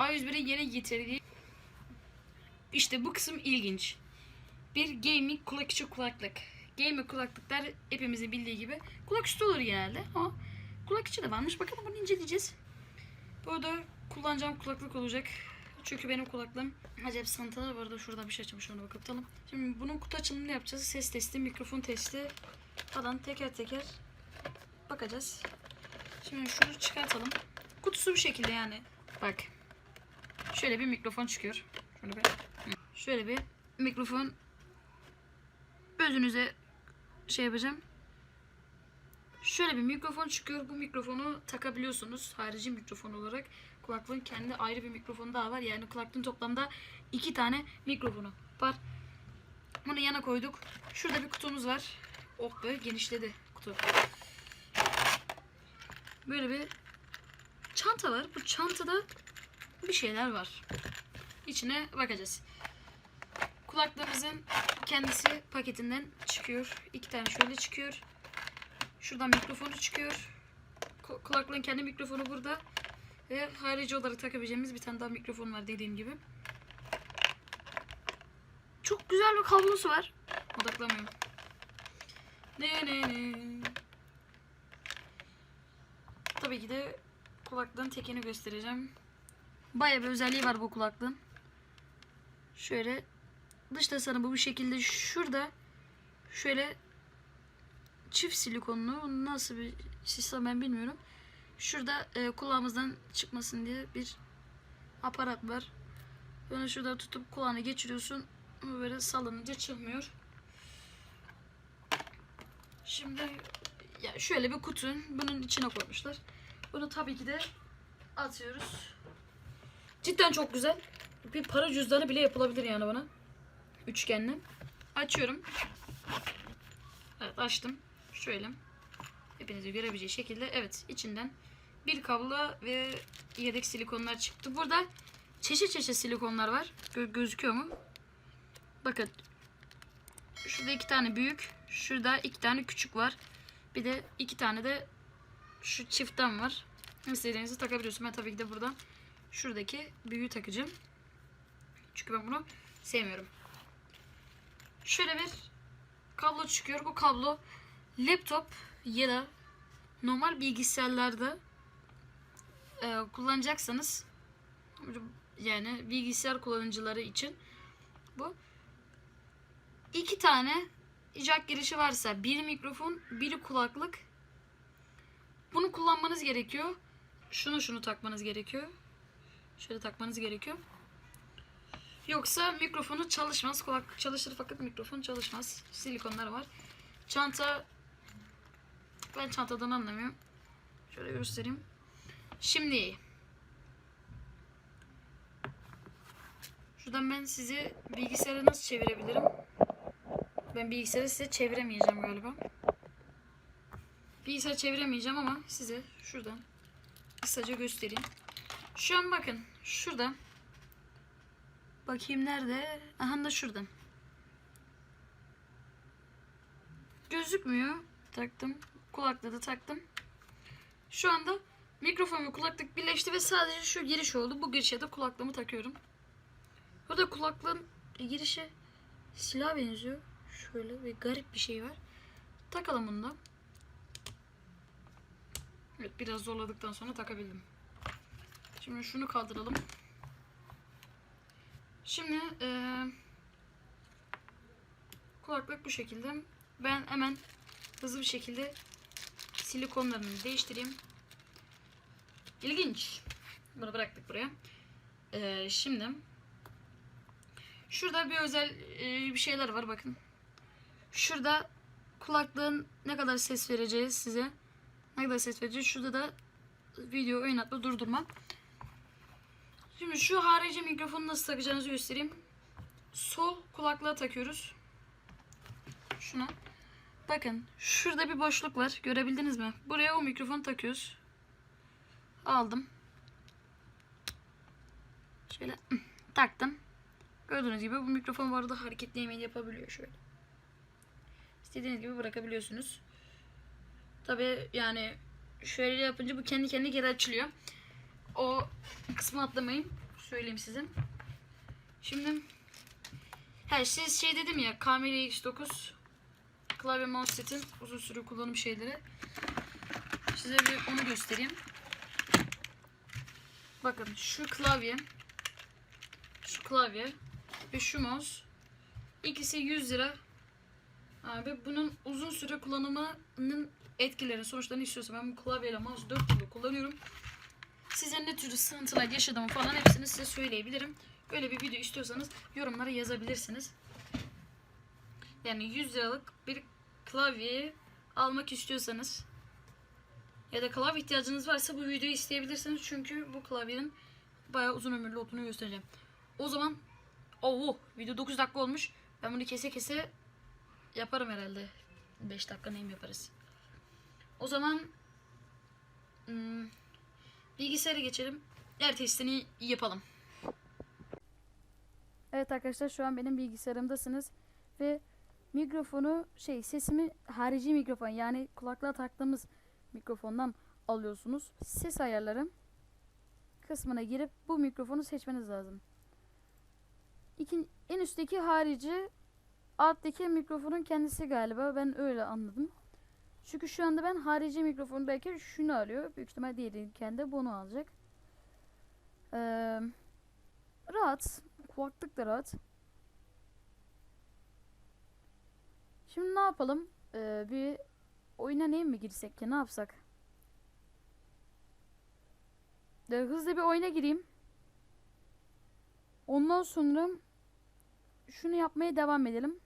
A101'e yeni getirdiği işte bu kısım ilginç. Bir gaming kulak içi kulaklık. Gaming kulaklıklar hepimizin bildiği gibi kulak üstü olur genelde ama kulak içi de varmış. Bakalım bunu inceleyeceğiz. Burada kullanacağım kulaklık olacak. Çünkü benim kulaklığım acayip sıkıntılı. Bu arada şurada bir şey açmış onu kapatalım. Şimdi bunun kutu açılımını yapacağız. Ses testi, mikrofon testi falan teker teker bakacağız. Şimdi şunu çıkartalım. Kutusu bu şekilde yani. Bak. Şöyle bir mikrofon çıkıyor. Şöyle bir, şöyle bir mikrofon gözünüze şey yapacağım. Şöyle bir mikrofon çıkıyor. Bu mikrofonu takabiliyorsunuz. Harici mikrofon olarak. Kulaklığın kendi ayrı bir mikrofonu daha var. Yani kulaklığın toplamda iki tane mikrofonu var. Bunu yana koyduk. Şurada bir kutumuz var. Oh be genişledi kutu. Böyle bir çanta var. Bu çantada bir şeyler var. İçine bakacağız. Kulaklığımızın kendisi paketinden çıkıyor. İki tane şöyle çıkıyor. Şuradan mikrofonu çıkıyor. Ku- Kulaklığın kendi mikrofonu burada. Ve harici olarak takabileceğimiz bir tane daha mikrofon var dediğim gibi. Çok güzel bir kablosu var. Odaklamıyorum. Ne ne ne. Tabii ki de kulaklığın tekini göstereceğim. Bayağı bir özelliği var bu kulaklığın. Şöyle dış tasarımı bu şekilde şurada şöyle çift silikonlu nasıl bir sistem ben bilmiyorum. Şurada e, kulağımızdan çıkmasın diye bir aparat var. Böyle şurada tutup kulağına geçiriyorsun. Böyle sallanınca çıkmıyor. Şimdi ya şöyle bir kutu bunun içine koymuşlar. Bunu tabii ki de atıyoruz. Cidden çok güzel. Bir para cüzdanı bile yapılabilir yani bana. Üçgenli. Açıyorum. Evet açtım. Şöyle. Hepinizin görebileceği şekilde. Evet içinden bir kablo ve yedek silikonlar çıktı. Burada çeşit çeşit silikonlar var. Gö- gözüküyor mu? Bakın. Şurada iki tane büyük. Şurada iki tane küçük var. Bir de iki tane de şu çiftten var. İstediğinizi takabiliyorsun. Ben tabii ki de buradan şuradaki büyüğü takacağım. Çünkü ben bunu sevmiyorum. Şöyle bir kablo çıkıyor. Bu kablo laptop ya da normal bilgisayarlarda e, kullanacaksanız yani bilgisayar kullanıcıları için bu iki tane jack girişi varsa bir mikrofon, biri kulaklık. Bunu kullanmanız gerekiyor. Şunu şunu takmanız gerekiyor. Şöyle takmanız gerekiyor. Yoksa mikrofonu çalışmaz. Kulaklık çalışır fakat mikrofon çalışmaz. Silikonlar var. Çanta ben çantadan anlamıyorum. Şöyle göstereyim. Şimdi şuradan ben size bilgisayarı nasıl çevirebilirim? Ben bilgisayarı size çeviremeyeceğim galiba. Bilgisayarı çeviremeyeceğim ama size şuradan kısaca göstereyim. Şu an bakın şurada. Bakayım nerede? Aha da şurada. Gözükmüyor. Taktım. Kulaklığı da taktım. Şu anda mikrofon ve kulaklık birleşti ve sadece şu giriş oldu. Bu girişe de kulaklığımı takıyorum. Burada kulaklığın girişi silah benziyor. Şöyle bir garip bir şey var. Takalım bunu da. Evet biraz zorladıktan sonra takabildim. Şimdi şunu kaldıralım. Şimdi eee, kulaklık bu şekilde. Ben hemen hızlı bir şekilde silikonlarını değiştireyim. İlginç. Bunu bıraktık buraya. Eee, şimdi şurada bir özel eee, bir şeyler var bakın. Şurada kulaklığın ne kadar ses vereceği size ne kadar ses vereceği. Şurada da video oynatma durdurma. Şimdi şu harici mikrofonu nasıl takacağınızı göstereyim. Sol kulaklığa takıyoruz. Şuna. Bakın şurada bir boşluk var. Görebildiniz mi? Buraya o mikrofonu takıyoruz. Aldım. Şöyle taktım. Gördüğünüz gibi bu mikrofon bu arada hareketli yemeği yapabiliyor şöyle. İstediğiniz gibi bırakabiliyorsunuz. Tabi yani şöyle yapınca bu kendi kendine geri açılıyor. O kısmı atlamayın. söyleyeyim size. Şimdi He siz şey dedim ya Camera X9 klavye mouse setin uzun süre kullanım şeyleri. Size bir onu göstereyim. Bakın şu klavye şu klavye ve şu mouse ikisi 100 lira. Abi bunun uzun süre kullanımının etkilerini, sonuçlarını istiyorsa ben bu klavyeyle mouse 4 yıldır kullanıyorum. Size ne tür sıkıntılar yaşadığımı falan hepsini size söyleyebilirim. Böyle bir video istiyorsanız yorumlara yazabilirsiniz. Yani 100 liralık bir klavyeyi almak istiyorsanız ya da klavye ihtiyacınız varsa bu videoyu isteyebilirsiniz. Çünkü bu klavyenin bayağı uzun ömürlü olduğunu göstereceğim. O zaman oh video 9 dakika olmuş. Ben bunu kese kese yaparım herhalde. 5 dakika neyim yaparız. O zaman bilgisayara geçelim. Diğer testini yapalım. Evet arkadaşlar şu an benim bilgisayarımdasınız ve mikrofonu şey sesimi harici mikrofon yani kulaklığa taktığımız mikrofondan alıyorsunuz. Ses ayarlarım kısmına girip bu mikrofonu seçmeniz lazım. İkin, en üstteki harici alttaki mikrofonun kendisi galiba ben öyle anladım. Çünkü şu anda ben harici mikrofonu belki şunu arıyor. Büyük ihtimal diğeriyken de bunu alacak. Ee, rahat. Kulaklık da rahat. Şimdi ne yapalım? Ee, bir oyuna neye mi girsek ki? Ne yapsak? Ee, hızlı bir oyuna gireyim. Ondan sonra şunu yapmaya devam edelim.